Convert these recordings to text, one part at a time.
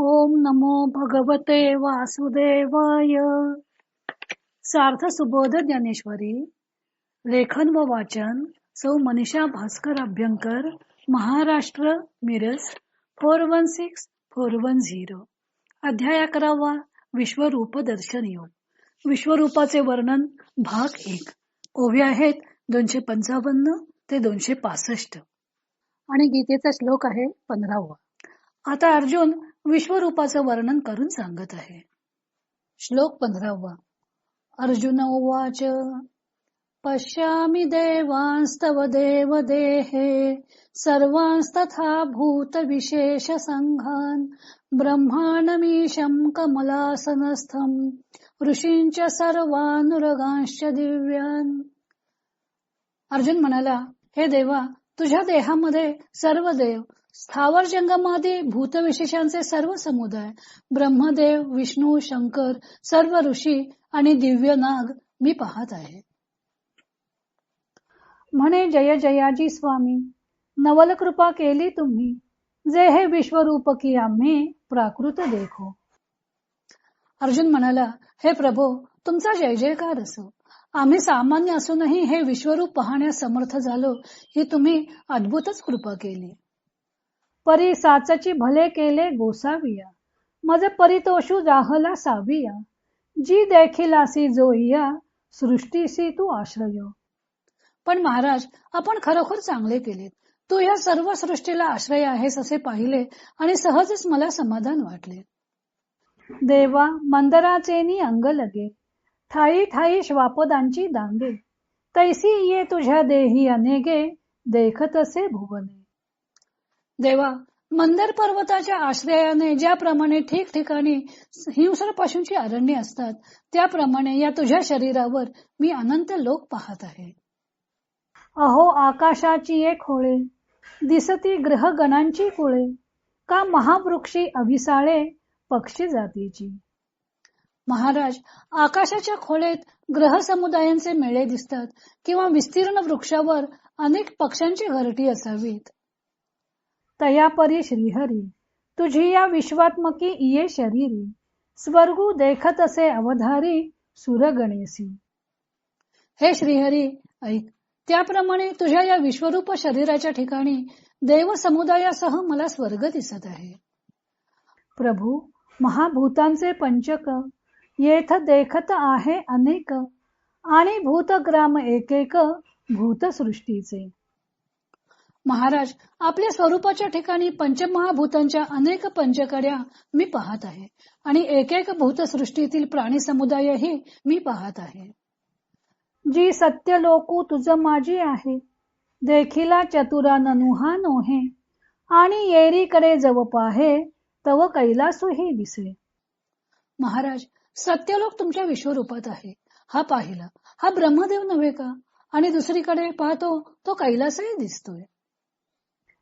ओम नमो भगवते वासुदेवाय. सार्थ सुबोध ज्ञानेश्वरी. लेखन व वाचन सौ Manisha Bhaskar Abhyankar. Maharashtra Miraj four one six four one zero. अध्याय अकरावा. विश्वरूप दर्शन योग विश्वरूपाचे वर्णन भाग एक. ओव्या आहेत दोनशे पंचावन्न ते दोनशे पासष्ट. आणि गीतेचा श्लोक आहे पंधरावा. आता अर्जुन विश्वरूपाचं वर्णन करून सांगत आहे. श्लोक पंधरावा. अर्जुन उवाच पश्यामि देवांस्तव देव देहे सर्वांस्तथा भूत विशेष संघान ब्रह्माणमीशं कमलासनस्थं ऋषींच सर्वानुरगांश्च दिव्यान. अर्जुन म्हणाला हे देवा तुझ्या देहामध्ये सर्व देव स्थावर जंगमादी भूतविशेषांचे सर्व समुदाय ब्रह्मदेव विष्णू शंकर सर्व ऋषी आणि दिव्य नाग मी पाहत आहे. म्हणे जय जयाजी स्वामी नवल कृपा केली तुम्ही जे हे विश्वरूप की आम्ही प्राकृत देखो. अर्जुन म्हणाला हे प्रभो तुमचा जय जयकार असो. आम्ही सामान्य असूनही हे विश्वरूप पाहण्यास समर्थ झालो ही तुम्ही अद्भुतच कृपा केली. परी साचची भले केले गोसाविया. मज परितोषू राहला साविया. जी देखिलासी जोईया सृष्टीसी तू आश्रय. पण महाराज आपण खरोखर चांगले केलेत. तू या सर्व सृष्टीला आश्रय आहेस असे पाहिले आणि सहजच मला समाधान वाटले. देवा मंदराचेनी अंग लगे. ठाई ठाई श्वापदांची दांगे. तैसी ये तुझ्या देही अनेगे देखत असे भुवने. देवा मंदर पर्वताच्या आश्रयाने ज्याप्रमाणे ठिकठिकाणी हिंसर पशूंची अरण्य असतात त्याप्रमाणे या तुझ्या शरीरावर मी अनंत लोक पाहत आहे. अहो आकाशाची एक होळे दिसती ग्रहगणांची कुळे का महावृक्षी अभिसाळे पक्षी जातीची? महाराज आकाशाच्या खोळेत ग्रह समुदायांचे मेळे दिसतात किंवा विस्तीर्ण वृक्षावर अनेक पक्ष्यांची घरटी असावीत. तयापरी श्रीहरी तुझी या विश्वात्मकी इये शरीरी. स्वर्गू देखत असे अवधारी सुरगणेसी हे श्रीहरी ऐक. त्याप्रमाणे तुझ्या या विश्वरूप शरीराच्या ठिकाणी देव समुदायासह मला स्वर्ग दिसत आहे. प्रभू महाभूतांचे पंचक येथ देखत आहे अनेक. आणि भूतग्राम एकेक भूतसृष्टीचे. महाराज आपल्या स्वरूपाच्या ठिकाणी पंचमहाभूतांच्या अनेक पंचकड्या मी पाहत आहे आणि एक एक भूतसृष्टीतील प्राणी समुदायही मी पाहत आहे. जी सत्य लोकू तुझ माझी आहे देखिला चतुरा ननुहा नोहे आणि येरीकडे जव पाहे तव कैलासही दिसे. महाराज सत्यलोक तुमच्या विश्वरूपात आहे. हा पाहिला. हा ब्रह्मदेव नव्हे का? आणि दुसरीकडे पाहतो तो कैलासही दिसतोय.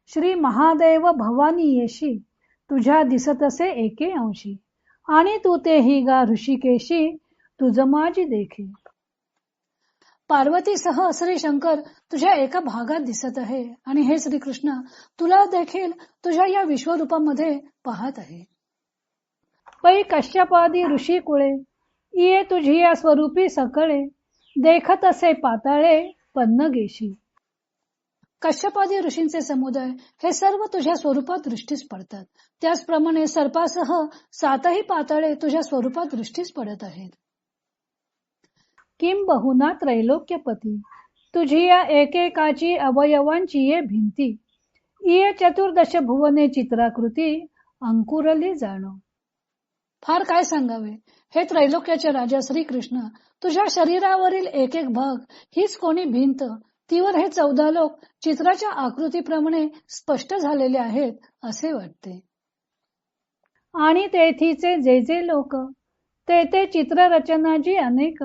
श्री महादेव भवानी येशी तुझ्या दिसतसे एके अंशी. आणि तू तेही गा ऋषिकेशी तुझ माझी देखी. पार्वतीसह श्री शंकर तुझ्या एका भागात दिसत आहे. आणि हे श्रीकृष्ण तुला देखील तुझ्या या विश्वरूपामध्ये पाहत आहे. पै कश्यपादी ऋषी कुळे ये तुझी या स्वरूपी सकळे देखत असे पाताळे पन्नगेशी. कश्यपादी ऋषींचे समुदाय हे सर्व तुझ्या स्वरूपात दृष्टीस पडतात. त्याचप्रमाणे सर्पासह सातही पातळे तुझ्या स्वरूपात दृष्टीस पडत आहेत. किम बहुना त्रैलोक्यपती? तुझी या एकेकाची अवयवांची ये भिंती. इय चतुर्दश भुवने चित्राकृती अंकुरली जाणो. फार काय सांगावे? हे त्रैलोक्याचे राजा श्रीकृष्ण तुझ्या शरीरावरील एक एक भाग हीच कोणी भिंत तीवर हे चौदा लोक. चित्राच्या आकृतीप्रमाणे स्पष्ट झालेले आहेत असे वाटते. आणि तेथीचे जे जे लोक ते ते चित्ररचनाजी अनेक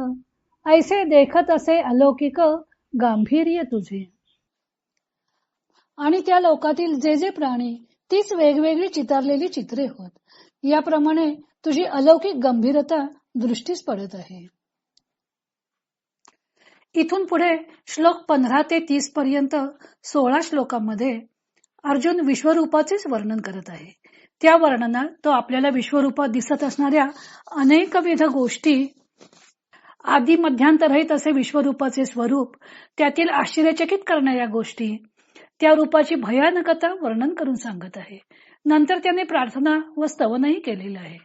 ऐसे देखत असे अलौकिक गांभीर्य तुझे. आणि त्या लोकातील जे जे प्राणी तीच वेगवेगळी चितारलेली चित्रे होत. याप्रमाणे तुझी अलौकिक गंभीरता दृष्टीस पडत आहे. इथून पुढे श्लोक पंधरा ते तीस पर्यंत सोळा श्लोकांमध्ये अर्जुन विश्वरूपाचेच वर्णन करत आहे. त्या वर्णनात तो आपल्याला विश्वरूपात दिसत असणाऱ्या अनेकविध गोष्टी आधी मध्यांतरही असे विश्वरूपाचे स्वरूप त्यातील आश्चर्यचकित करणाऱ्या गोष्टी त्या रूपाची भयानकता वर्णन करून सांगत आहे. नंतर त्याने प्रार्थना व स्तवनही केलेलं आहे.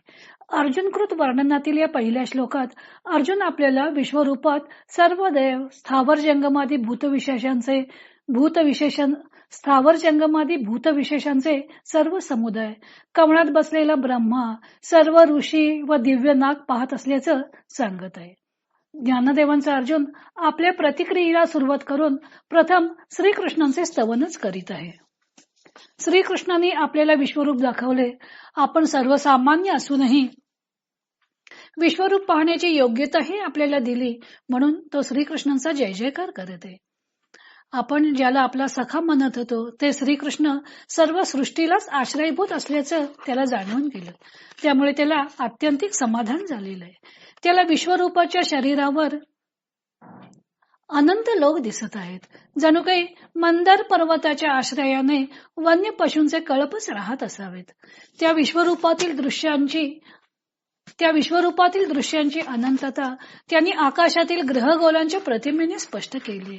अर्जुनकृत वर्णनातील या पहिल्या श्लोकात अर्जुन आपल्याला विश्वरूपात सर्व देव स्थावर जंगमादी भूतविशेषांचे भूतविशेषण स्थावर जंगमादी भूतविशेषांचे सर्व समुदाय कमळात बसलेला ब्रह्मा सर्व ऋषी व दिव्य नाग पाहत असल्याचं सांगत आहे. ज्ञानदेवांचा अर्जुन आपल्या प्रतिक्रियेला सुरुवात करून प्रथम श्रीकृष्णांचे स्तवनच करीत आहे. श्रीकृष्णांनी आपल्याला विश्वरूप दाखवले. आपण सर्वसामान्य असूनही विश्वरूप पाहण्याची योग्यताही आपल्याला दिली म्हणून तो श्रीकृष्णांचा जय जयकार करत. आहे आपण ज्याला आपला सखा म्हणत होतो ते श्रीकृष्ण सर्व सृष्टीलाच आश्रयभूत असल्याचं त्याला जाणवून गेलं. त्यामुळे त्याला आत्यंतिक समाधान झालेलं आहे. त्याला विश्वरूपाच्या शरीरावर अनंत लोक दिसत आहेत. जणू काही मंदार पर्वताच्या आश्रयाने वन्य पशूंचे कळपच राहत असावेत. त्या विश्वरूपातील दृश्यांची त्या विश्वरूपातील दृश्यांची अनंतता त्यांनी आकाशातील ग्रहगोलांच्या प्रतिमेने स्पष्ट केली.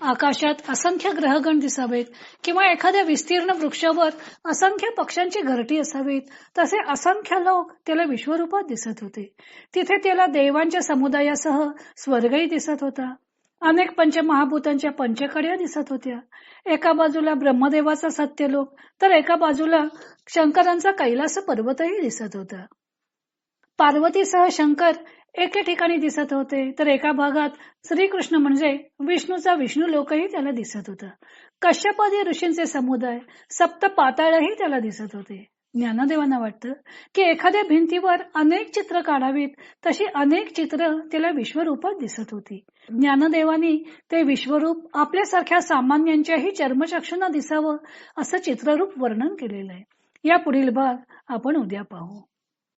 आकाशात असंख्य ग्रहगण दिसावेत किंवा एखाद्या विस्तीर्ण वृक्षावर असंख्य पक्ष्यांची घरटी असावीत तसे असंख्य लोक त्याला विश्वरूपात दिसत होते. तिथे त्याला देवांच्या समुदायासह स्वर्गही दिसत होता. अनेक पंचमहाभूतांच्या पंचकड्या दिसत होत्या. एका बाजूला ब्रह्मदेवाचा सत्यलोक तर एका बाजूला शंकरांचा कैलास पर्वतही दिसत होता. पार्वतीसह शंकर एके ठिकाणी दिसत होते. तर एका भागात श्रीकृष्ण म्हणजे विष्णूचा विष्णू लोकही त्याला दिसत होता. कश्यपादी ऋषींचे समुदाय सप्त पाताळही त्याला दिसत होते. ज्ञानदेवांना वाटतं की एखाद्या भिंतीवर अनेक चित्र काढावीत तशी अनेक चित्र त्याला विश्वरूपात दिसत होती. ज्ञानदेवानी ते विश्वरूप आपल्यासारख्या सामान्यांच्याही चर्मचक्षुना दिसावं असं चित्ररूप वर्णन केलेलं आहे. या पुढील भाग आपण उद्या पाहू.